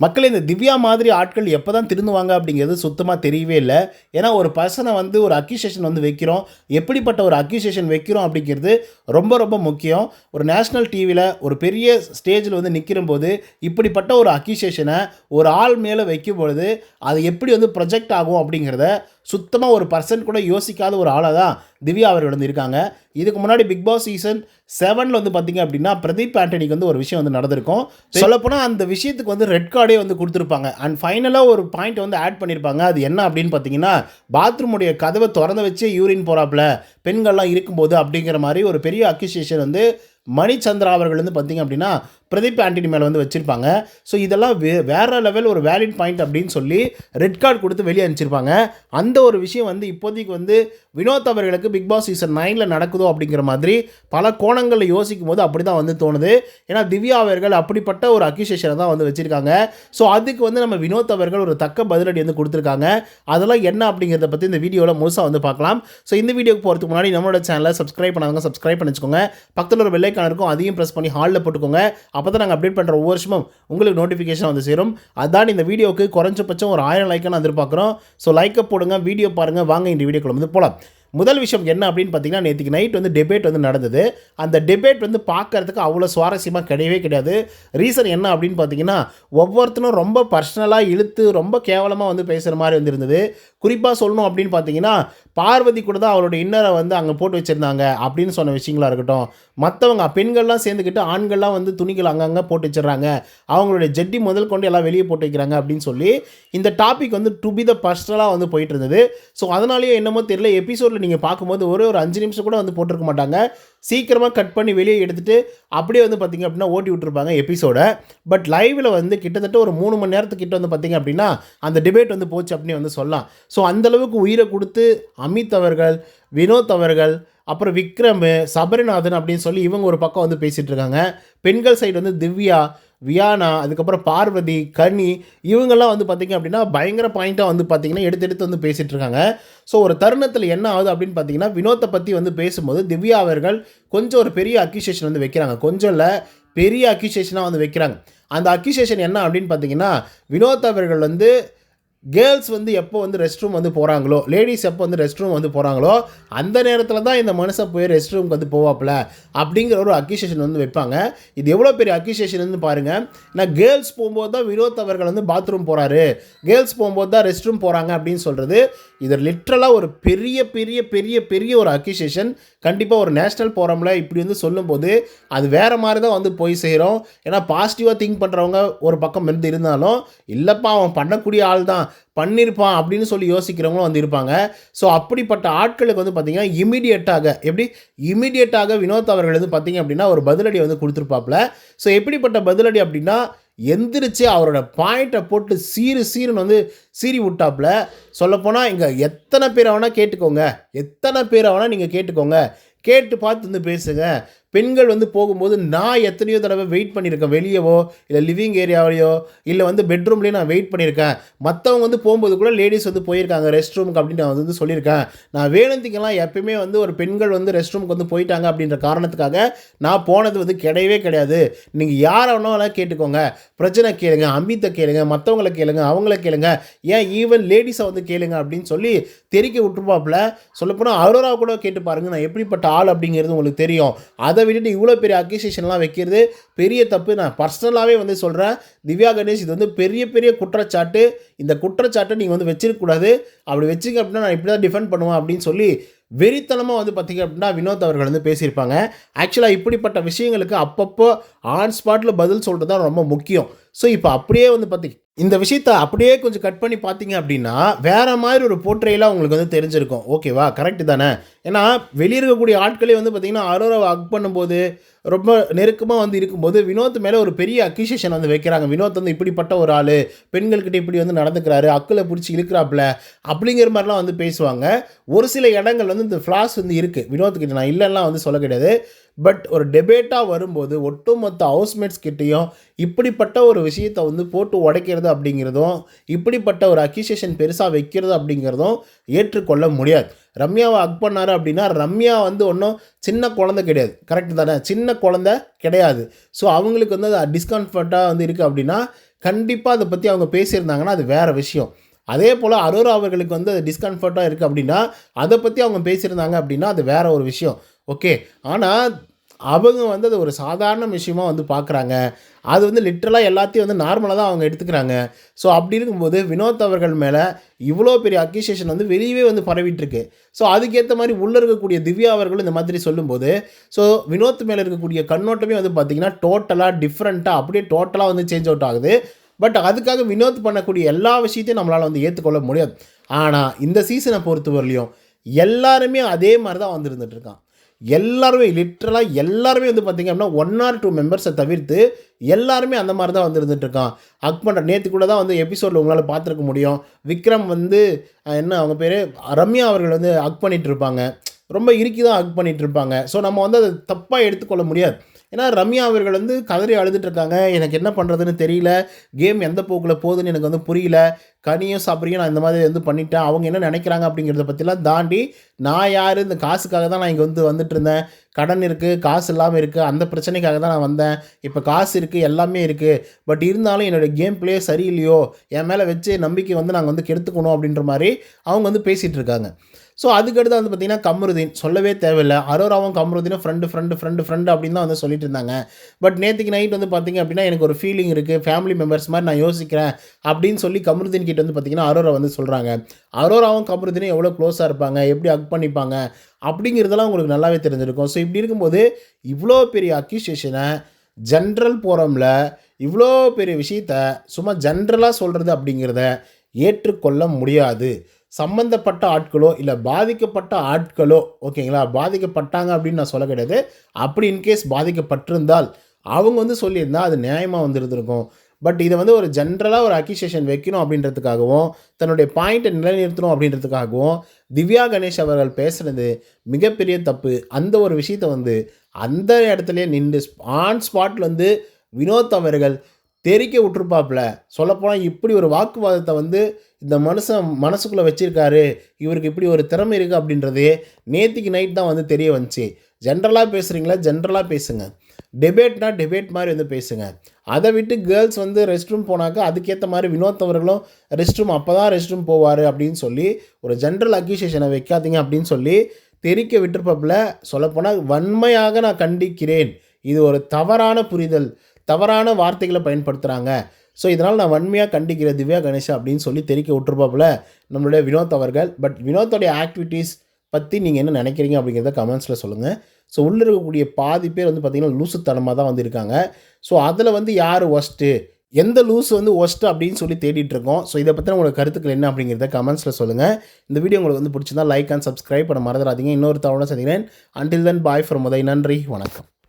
மக்கள் இந்த திவ்யா மாதிரி ஆட்கள் எப்போ தான் திருந்துவாங்க அப்படிங்கிறது சுத்தமாக தெரியவே இல்லை. ஏன்னா ஒரு பர்சனை வந்து ஒரு அக்யூசேஷன் வந்து வைக்கிறோம். எப்படிப்பட்ட ஒரு அக்யூசேஷன் வைக்கிறோம் அப்படிங்கிறது ரொம்ப ரொம்ப முக்கியம். ஒரு நேஷ்னல் டிவியில் ஒரு பெரிய ஸ்டேஜில் வந்து நிற்கிற போது இப்படிப்பட்ட ஒரு அக்யூசேஷனை ஒரு ஆள் மேலே வைக்கும் பொழுது அது எப்படி வந்து ப்ரொஜெக்ட் ஆகும் அப்படிங்கிறத சுத்தமாக ஒரு பர்சன் கூட யோசிக்காத ஒரு ஆளாக தான் திவ்யா அவர்கள் வந்து இருக்காங்க. இதுக்கு முன்னாடி பிக் பாஸ் சீசன் செவனில் வந்து பார்த்தீங்க அப்படின்னா பிரதீப் ஆண்டனிக்கு வந்து ஒரு விஷயம் வந்து நடந்திருக்கும். சொல்லப்போனால் அந்த விஷயத்துக்கு வந்து ரெட் கார்டே வந்து கொடுத்துருப்பாங்க. அண்ட் ஃபைனலாக ஒரு பாயிண்ட் வந்து ஆட் பண்ணியிருப்பாங்க அது என்ன அப்படின்னு பார்த்தீங்கன்னா பாத்ரூமுடைய கதவை திறந்து வச்சே யூரின் போகிறாப்புல பெண்கள்லாம் இருக்கும்போது அப்படிங்கிற மாதிரி ஒரு பெரிய அக்யூசியேஷன் வந்து மணிச்சந்திரா அவர்கள் வந்து பார்த்தீங்க அப்படின்னா பிரதீப் ஆண்டனி மேலே வந்து வச்சுருப்பாங்க. ஸோ இதெல்லாம் வே வேறு லெவல் ஒரு வேலிட் பாயிண்ட் அப்படின்னு சொல்லி ரெட் கார்டு கொடுத்து வெளியே அனுப்பிச்சிருப்பாங்க. அந்த ஒரு விஷயம் வந்து இப்போதைக்கு வந்து வினோத் அவர்களுக்கு பிக் பாஸ் சீசன் நைனில் நடக்குதோ அப்படிங்கிற மாதிரி பல கோணங்களில் யோசிக்கும் போது அப்படி தான் வந்து தோணுது. ஏன்னா திவ்யா அவர்கள் அப்படிப்பட்ட ஒரு அக்யூசேஷனை தான் வந்து வச்சுருக்காங்க. ஸோ அதுக்கு வந்து நம்ம வினோத் அவர்கள் ஒரு தக்க பதிலடி வந்து கொடுத்துருக்காங்க. அதெல்லாம் என்ன அப்படிங்கிறத பற்றி இந்த வீடியோவில் முழுசாக வந்து பார்க்கலாம். ஸோ இந்த வீடியோக்கு போகிறதுக்கு முன்னாடி நம்மளோட சேனலை சப்ஸ்கிரைப் பண்ணாதவங்க சப்ஸ்கிரைப் பண்ணி வச்சுக்கோங்க பக்கத்தில் ஒரு வெள்ளைக்கான இருக்கும் அதையும் ப்ரெஸ் பண்ணி ஹாலில் போட்டுக்கோங்க. அப்போ தான் நாங்கள் அப்டேட் பண்ணுற ஒவ்வொரு வருஷமும் உங்களுக்கு நோட்டிஃபிகேஷன் வந்து சேரும். அதான் இந்த வீடியோவுக்கு குறைஞ்சபட்சம் ஒரு ஆயிரம் லைக்கான எதிர்பார்க்குறோம். ஸோ லைக்கை போடுங்க வீடியோ பாருங்கள் வாங்க இந்த வீடியோக்குள்ள வந்து போகலாம் முதல் விஷயம் என்ன அப்படின்னு பார்த்தீங்கன்னா நேற்றுக்கு நைட் வந்து டெபேட் வந்து நடந்தது. அந்த டெபேட் வந்து பார்க்கறதுக்கு அவ்வளோ சுவாரஸ்யமாக கிடையவே கிடையாது. ரீசன் என்ன அப்படின்னு பார்த்தீங்கன்னா ஒவ்வொருத்தரும் ரொம்ப பர்சனலாக இழுத்து ரொம்ப கேவலமாக வந்து பேசுகிற மாதிரி வந்து இருந்தது. குறிப்பாக சொல்லணும் அப்படின்னு பார்த்தீங்கன்னா பார்வதி கூட தான் அவளோட இன்னரை வந்து அங்கே போட்டு வச்சுருந்தாங்க அப்படின்னு சொன்ன விஷயங்களா இருக்கட்டும். மற்றவங்க பெண்கள்லாம் சேர்ந்துக்கிட்டு ஆண்கள்லாம் வந்து துணிகள் அங்கங்கே போட்டு வச்சிடுறாங்க. அவங்களுடைய ஜெட்டி முதல் கொண்டு எல்லாம் வெளியே போட்டு வைக்கிறாங்க அப்படின்னு சொல்லி இந்த டாபிக் வந்து டு பி த பர்சனலாக வந்து போயிட்டு இருந்தது. ஸோ அதனாலேயே என்னமோ தெரியல எபிசோடில் நீங்கள் பார்க்கும்போது ஒரே ஒரு அஞ்சு நிமிஷம் கூட வந்து போட்டிருக்க மாட்டாங்க. சீக்கிரமாக கட் பண்ணி வெளியே எடுத்துகிட்டு அப்படியே வந்து பார்த்திங்க அப்படின்னா ஓட்டி விட்டுருப்பாங்க எபிசோடை பட் லைவில் வந்து கிட்டத்தட்ட ஒரு மூணு மணி நேரத்துக்கிட்ட வந்து பார்த்திங்க அப்படின்னா அந்த டிபேட் வந்து போச்சு அப்படின்னு வந்து சொல்லலாம். ஸோ அந்தளவுக்கு உயிரை கொடுத்து அமித் அவர்கள் வினோத் அவர்கள் அப்புறம் விக்ரம் சபரிநாதன் அப்படின்னு சொல்லி இவங்க ஒரு பக்கம் வந்து பேசிகிட்டு இருக்காங்க. பெண்கள் சைடு வந்து திவ்யா வியானா அதுக்கப்புறம் பார்வதி கனி இவங்கெல்லாம் வந்து பார்த்திங்க அப்படின்னா பயங்கர பாயிண்ட்டாக வந்து பார்த்திங்கன்னா எடுத்து எடுத்து வந்து பேசிகிட்டு இருக்காங்க ஸோ ஒரு தருணத்தில் என்ன ஆகுது அப்படின்னு பார்த்தீங்கன்னா வினோத்தை பற்றி வந்து பேசும்போது திவ்யா அவர்கள் கொஞ்சம் ஒரு பெரிய அக்யூசியேஷன் வந்து வைக்கிறாங்க. கொஞ்சம் இல்லை பெரிய அக்யூசியேஷனாக வந்து வைக்கிறாங்க. அந்த அக்யூசியேஷன் என்ன அப்படின்னு பார்த்தீங்கன்னா வினோத் அவர்கள் வந்து கேர்ள்ஸ் வந்து எப்போ வந்து ரெஸ்ட் ரூம் வந்து போகிறாங்களோ லேடிஸ் எப்போ வந்து ரெஸ்ட் ரூம் வந்து போகிறாங்களோ அந்த நேரத்தில் தான் இந்த மனுஷன் போய் ரெஸ்ட் ரூமுக்கு வந்து போவாப்புல அப்படிங்கிற ஒரு அக்யூசியேஷன் வந்து வைப்பாங்க. இது எவ்வளோ பெரிய அக்யூசியேஷன் வந்து பாருங்கள் நான் கேர்ள்ஸ் போகும்போது தான் வினோத் அவர்கள் வந்து பாத்ரூம் போகிறாரு கேர்ள்ஸ் போகும்போது தான் ரெஸ்ட் ரூம் போகிறாங்க அப்படின்னு சொல்கிறது இது லிட்ரலாக ஒரு பெரிய பெரிய பெரிய பெரிய ஒரு அக்யூசியேஷன் கண்டிப்பாக ஒரு நேஷ்னல் ஃபோரமில் இப்படி வந்து சொல்லும்போது அது வேறு மாதிரி தான் வந்து போய் செய்கிறோம் ஏன்னா பாசிட்டிவாக திங்க் பண்ணுறவங்க ஒரு பக்கம் இருந்து இருந்தாலும் இல்லைப்பா அவன் பண்ணக்கூடிய ஆள் தான் பண்ணியிருப்பான் அப்படின்னு சொல்லி யோசிக்கிறவங்களும் வந்து இருப்பாங்க ஸோ அப்படிப்பட்ட ஆட்களுக்கு வந்து பார்த்திங்கன்னா இமீடியட்டாக எப்படி? இமீடியட்டாக வினோத் அவர்கள் வந்து பார்த்திங்க அப்படின்னா ஒரு பதிலடி வந்து கொடுத்துருப்பாப்புல. ஸோ எப்படிப்பட்ட பதிலடி அப்படின்னா எந்திரிச்சு அவரோட பாயிண்ட்டை போட்டு சீரு சீருன்னு வந்து சீறி விட்டாப்புல. சொல்லப்போனால் இங்கே எத்தனை பேரை வேணால் கேட்டுக்கோங்க. எத்தனை பேரை வேணால் நீங்கள் கேட்டுக்கோங்க. கேட்டு பார்த்து வந்து பேசுங்க. பெண்கள் வந்து போகும்போது நான் எத்தனையோ தடவை வெயிட் பண்ணியிருக்கேன். வெளியவோ இல்லை லிவிங் ஏரியாவிலையோ இல்லை வந்து பெட்ரூம்லேயே நான் வெயிட் பண்ணியிருக்கேன். மற்றவங்க வந்து போகும்போது கூட லேடிஸ் வந்து போயிருக்காங்க ரெஸ்ட் ரூமுக்கு அப்படின்னு நான் வந்து சொல்லியிருக்கேன். நான் வேணுந்திக்கெல்லாம் எப்பயுமே வந்து ஒரு பெண்கள் வந்து ரெஸ்ட் ரூமுக்கு வந்து போயிட்டாங்க அப்படின்ற காரணத்துக்காக நான் போனது வந்து கிடையவே கிடையாது. நீங்கள் யாரை வேணாலும் கேட்டுக்கோங்க. பிரச்சனை கேளுங்க அமித்தை கேளுங்க மற்றவங்கள கேளுங்க அவங்கள கேளுங்க. ஏன் ஈவன் லேடிஸை வந்து கேளுங்க அப்படின்னு சொல்லி தெரிக்க விட்டுருப்பாப்புல. சொல்லப்போனால் அரோரா கூட கேட்டு பாருங்க நான் எப்படிப்பட்ட ஆள் அப்படிங்கிறது உங்களுக்கு தெரியும். அதை விட்டுட்டு இவ்வளோ பெரிய அக்யூசியேஷன்லாம் வைக்கிறது பெரிய தப்பு. நான் பர்சனலாகவே வந்து சொல்கிறேன் திவ்யா கணேஷ் இது வந்து பெரிய பெரிய குற்றச்சாட்டு. இந்த குற்றச்சாட்டை நீங்கள் வந்து வச்சிருக்கக்கூடாது. அப்படி வச்சுங்க அப்படின்னா நான் இப்படி தான் டிஃபெண்ட் பண்ணுவேன் அப்படின்னு சொல்லி வெறித்தனமாக வந்து பார்த்திங்க அப்படின்னா வினோத் அவர்கள் வந்து பேசியிருப்பாங்க. ஆக்சுவலாக இப்படிப்பட்ட விஷயங்களுக்கு அப்பப்போ ஆன் ஸ்பாட்டில் பதில் சொல்கிறது தான் ரொம்ப முக்கியம். ஸோ இப்போ அப்படியே வந்து பார்த்திங்க இந்த விஷயத்த அப்படியே கொஞ்சம் கட் பண்ணி பார்த்தீங்க அப்படின்னா வேறு மாதிரி ஒரு போர்ட்ரையெல்லாம் உங்களுக்கு வந்து தெரிஞ்சிருக்கும். ஓகேவா கரெக்டு தானே? ஏன்னா வெளியே இருக்கக்கூடிய ஆட்களே வந்து பார்த்திங்கன்னா அரோராவை அக் பண்ணும்போது ரொம்ப நெருக்கமாக வந்து இருக்கும்போது வினோத் மேலே ஒரு பெரிய அக்யூசியேஷன் வந்து வைக்கிறாங்க. வினோத் வந்து இப்படிப்பட்ட ஒரு ஆள் பெண்கள்கிட்ட இப்படி வந்து நடந்துக்கிறாரு அக்கில் பிடிச்சி இழுக்கிறாப்புல அப்படிங்கிற மாதிரிலாம் வந்து பேசுவாங்க. ஒரு சில இடங்கள் வந்து இந்த ஃப்ளாஸ் வந்து இருக்குது வினோத்துக்கிட்ட நான் இல்லைன்னா வந்து சொல்ல கிடையாது. பட் ஒரு டெபேட்டாக வரும்போது ஒட்டுமொத்த ஹவுஸ்மேட்ஸ் கிட்டேயும் இப்படிப்பட்ட ஒரு விஷயத்தை வந்து போட்டு உடைக்கிறது அப்படிங்கிறதும் இப்படிப்பட்ட ஒரு அக்யூசியேஷன் பெருசாக வைக்கிறது அப்படிங்கிறதும் ஏற்றுக்கொள்ள முடியாது. ரம்யாவை அக் பண்ணார் அப்படின்னா ரம்யா வந்து ஒன்றும் சின்ன குழந்தை கிடையாது. கரெக்டு தானே? சின்ன குழந்தை கிடையாது. ஸோ அவங்களுக்கு வந்து அது டிஸ்கம்ஃபர்ட்டாக வந்து இருக்குது அப்படின்னா கண்டிப்பாக அதை பற்றி அவங்க பேசியிருந்தாங்கன்னா அது வேறு விஷயம். அதே போல் அரோரா அவர்களுக்கு வந்து அது டிஸ்கம்ஃபர்ட்டாக இருக்குது அப்படின்னா அதை பற்றி அவங்க பேசியிருந்தாங்க அப்படின்னா அது வேற ஒரு விஷயம். ஓகே. ஆனால் அவங்க வந்து அது ஒரு சாதாரண விஷயமாக வந்து பார்க்குறாங்க அது வந்து லிட்ரலாக எல்லாத்தையும் வந்து நார்மலாக தான் அவங்க எடுத்துக்கிறாங்க. ஸோ அப்படி இருக்கும்போது வினோத் அவர்கள் மேலே இவ்வளோ பெரிய அக்யூசியேஷன் வந்து வெளியவே வந்து பரவிட்டுருக்கு. ஸோ அதுக்கேற்ற மாதிரி உள்ளே இருக்கக்கூடிய திவ்யா அவர்களும் இந்த மாதிரி சொல்லும்போது ஸோ வினோத் மேலே இருக்கக்கூடிய கண்ணோட்டமே வந்து பார்த்திங்கன்னா டோட்டலாக டிஃப்ரெண்ட்டாக அப்படியே டோட்டலாக வந்து சேஞ்ச் அவுட் ஆகுது. பட் அதுக்காக வினோத் பண்ணக்கூடிய எல்லா விஷயத்தையும் நம்மளால் வந்து ஏற்றுக்கொள்ள முடியாது. ஆனால் இந்த சீசனை பொறுத்தவரையிலையும் எல்லாருமே அதே மாதிரி தான் வந்துருந்துட்டு இருக்கான். எல்லாருமே லிட்ரலாக எல்லாருமே வந்து பார்த்திங்க அப்படின்னா ஒன் ஆர் டூ மெம்பர்ஸை தவிர்த்து எல்லாருமே அந்த மாதிரி தான் வந்து இருந்துட்டு இருக்கான். பண்ணுற நேற்று கூட தான் வந்து எபிசோடில் உங்களால் பார்த்துருக்க முடியும். விக்ரம் வந்து என்ன அவங்க பேர்? ரம்யா அவர்கள் வந்து அக் பண்ணிகிட்ருப்பாங்க இருப்பாங்க. ரொம்ப இறுக்கி தான் அக் பண்ணிகிட்ருப்பாங்க இருப்பாங்க. ஸோ நம்ம வந்து அதை தப்பாக எடுத்துக்கொள்ள முடியாது. ஏன்னா ரம்யா அவர்கள் வந்து கதறி அழுதுட்டு இருக்காங்க. எனக்கு என்ன பண்ணுறதுன்னு தெரியல. கேம் எந்த போக்கில் போகுதுன்னு எனக்கு வந்து புரியல. கனியும் சாப்பிட்றியும் நான் இந்த மாதிரி வந்து பண்ணிட்டேன். அவங்க என்ன நினைக்கிறாங்க அப்படிங்கிறத பற்றிலாம் தாண்டி நான் யார்? இந்த காசுக்காக தான் நான் இங்கே வந்து வந்துட்டு இருந்தேன். கடன் இருக்குது காசு இல்லாமல் இருக்குது அந்த பிரச்சனைக்காக தான் நான் வந்தேன். இப்போ காசு இருக்குது எல்லாமே இருக்குது பட் இருந்தாலும் என்னோடய கேம் ப்ளே சரியில்லையோ? என் மேலே வச்சு நம்பிக்கை வந்து நாங்கள் வந்து கெடுத்துக்கணும் அப்படின்ற மாதிரி அவங்க வந்து பேசிகிட்டு இருக்காங்க. ஸோ அதுக்கடுத்து வந்து பார்த்திங்கன்னா கமருதீன். சொல்லவே தேவையில்லை. அரோராவும் கமருதீனும் ஃப்ரெண்டு ஃப்ரெண்டு ஃப்ரெண்டு ஃப்ரெண்டு அப்படின்னு தான் வந்து சொல்லிட்டு இருந்தாங்க. பட் நேற்றுக்கு நைட் வந்து பார்த்திங்க அப்படின்னா எனக்கு ஒரு ஃபீலிங் இருக்குது ஃபேமிலி மெம்பர்ஸ் மாதிரி நான் யோசிக்கிறேன் அப்படின்னு சொல்லி கமருதீன் கிட்ட வந்து பார்த்திங்கன்னா அரோரா வந்து சொல்கிறாங்க அரோராவும் கமருதீனும் எவ்வளோ க்ளோஸாக இருப்பாங்க? எப்படி அக் பண்ணிப்பாங்க? அப்படிங்கிறதெல்லாம் உங்களுக்கு நல்லாவே தெரிஞ்சிருக்கும். ஸோ இப்படி இருக்கும்போது இவ்வளோ பெரிய அக்யூசியேஷனை ஜென்ரல் போரமில் இவ்வளோ பெரிய விஷயத்த சும்மா ஜென்ரலாக சொல்கிறது அப்படிங்கிறத ஏற்றுக்கொள்ள முடியாது. சம்பந்தப்பட்ட ஆட்களோ இல்லை பாதிக்கப்பட்ட ஆட்களோ ஓகேங்களா பாதிக்கப்பட்டாங்க அப்படின்னு நான் சொல்ல கிடையாது. அப்படி இன்கேஸ் பாதிக்கப்பட்டிருந்தால் அவங்க வந்து சொல்லியிருந்தால் அது நியாயமாக வந்து இருந்திருக்கும் பட் இதை வந்து ஒரு ஜென்ரலாக ஒரு அக்யூசியேஷன் வைக்கணும் அப்படின்றதுக்காகவும் தன்னுடைய பாயிண்ட்டை நிலைநிறுத்தணும் அப்படின்றதுக்காகவும் திவ்யா கணேஷ் அவர்கள் பேசுனது மிகப்பெரிய தப்பு. அந்த ஒரு விஷயத்தை வந்து அந்த இடத்துலையே நின்று ஆன் ஸ்பாட்டில் வந்து வினோத் அவர்கள் தெரிக்க விட்டுருப்பாப்புல. சொல்லப்போனால் இப்படி ஒரு வாக்குவாதத்தை வந்து இந்த மனுஷன் மனசுக்குள்ளே வச்சிருக்காரு இவருக்கு இப்படி ஒரு திறமை இருக்குது அப்படின்றதே நேற்றுக்கு நைட் தான் வந்து தெரிய வந்துச்சு. ஜென்ரலாக பேசுகிறீங்களா ஜென்ரலாக பேசுங்க. டிபேட்னா டெபேட் மாதிரி வந்து பேசுங்க. அதை விட்டு கேர்ள்ஸ் வந்து ரெஸ்ட் ரூம் போனாக்கா அதுக்கேற்ற மாதிரி வினோத் அவர்களும் ரெஸ்ட் ரூம் அப்போ தான் ரெஸ்ட் ரூம் போவார் அப்படின்னு சொல்லி ஒரு ஜென்ரல் அக்யூசியேஷனை வைக்காதீங்க அப்படின்னு சொல்லி தெரிக்க விட்டுருப்பப்பில் சொல்லப்போனால் வன்மையாக நான் கண்டிக்கிறேன். இது ஒரு தவறான புரிதல் தவறான வார்த்தைகளை பயன்படுத்துகிறாங்க ஸோ இதனால் நான் வன்மையாக கண்டிக்கிறேன் திவ்யா கணேஷா அப்படின்னு சொல்லி தெரிக்க விட்டுருப்பாப்புல நம்மளுடைய வினோத் அவர்கள். பட் வினோத்தோடைய ஆக்டிவிட்டீஸ் பற்றி நீங்கள் என்ன நினைக்கிறீங்க அப்படிங்கிறத கமெண்ட்ஸில் சொல்லுங்கள் ஸோ உள்ளே இருக்கக்கூடிய பாதி பேர் வந்து பார்த்திங்கன்னா லூசுத்தனமாக தான் வந்து இருக்காங்க ஸோ அதில் வந்து யார் ஒஸ்ட்டு எந்த லூஸ் வந்து ஒஸ்ட்டு அப்படின்னு சொல்லி தேடிட்டு இருக்கோம். ஸோ இதை பற்றின உங்களோட கருத்துக்கள் என்ன அப்படிங்கிறத கமெண்ட்ஸில் சொல்லுங்கள் இந்த வீடியோ உங்களுக்கு வந்து பிடிச்சிருந்தா லைக் அண்ட் சப்ஸ்கிரைப் பண்ண மறந்துடாதீங்க. இன்னொரு தவணை சந்திக்கிறேன். அன்டில் தென் பாய் ஃப்ரம் முதை நன்றி. வணக்கம்.